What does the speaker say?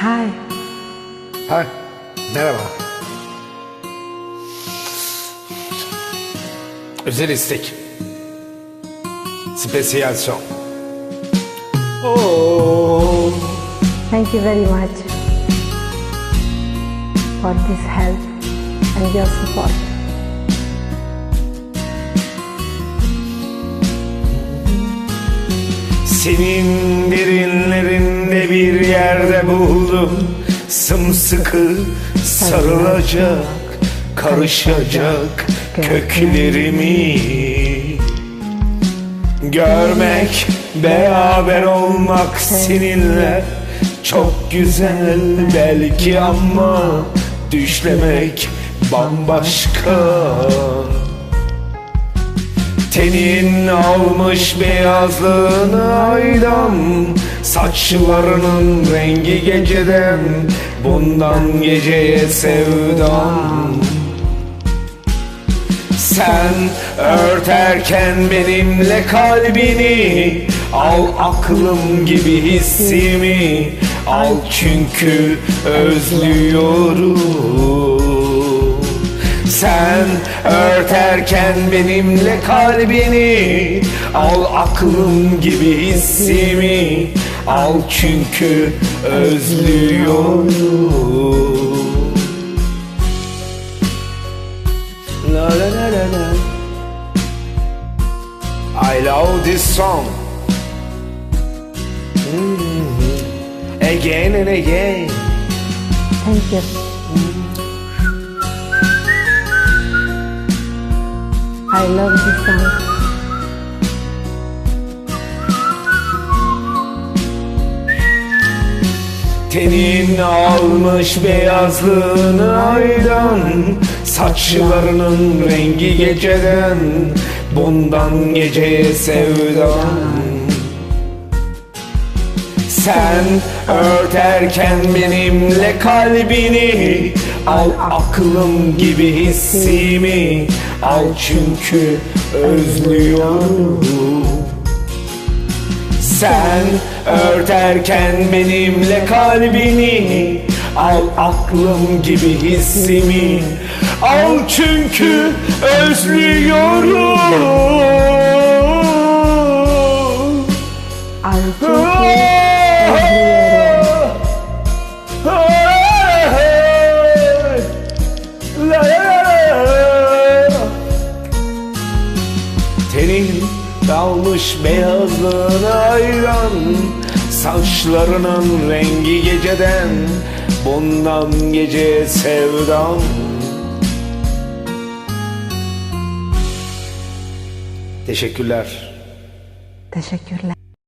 Hi. Ha, merhaba. Özel istek. Spesiyel son. Oh, Thank you very much for this help and your support. senin bir yerde buldum. Sımsıkı sarılacak, karışacak köklerimi. Görmek, beraber olmak seninle çok güzel belki ama düşlemek bambaşka. Tenin almış beyazlığını aydan Saçlarının rengi geceden Bundan geceye sevdam. Sen örterken benimle kalbini Al aklım gibi hissimi. Al çünkü özlüyorum. Sen örterken benimle kalbini Al aklım gibi hissimi Al çünkü özlüyorum La la la la la. I love this song. Again and again. Thank you. I love this song. Tenin almış beyazlığını aydan Saçlarının rengi geceden Bundan geceye sevdam Sen örterken benimle kalbini Al aklım gibi hissimi Al çünkü özlüyorum sen örterken benimle kalbini Al aklım gibi hissimi. Al çünkü özlüyorum. I'll take you dalmış beyazlığına ayran Saçlarının rengi geceden Bundan gece sevdam Teşekkürler. Teşekkürler.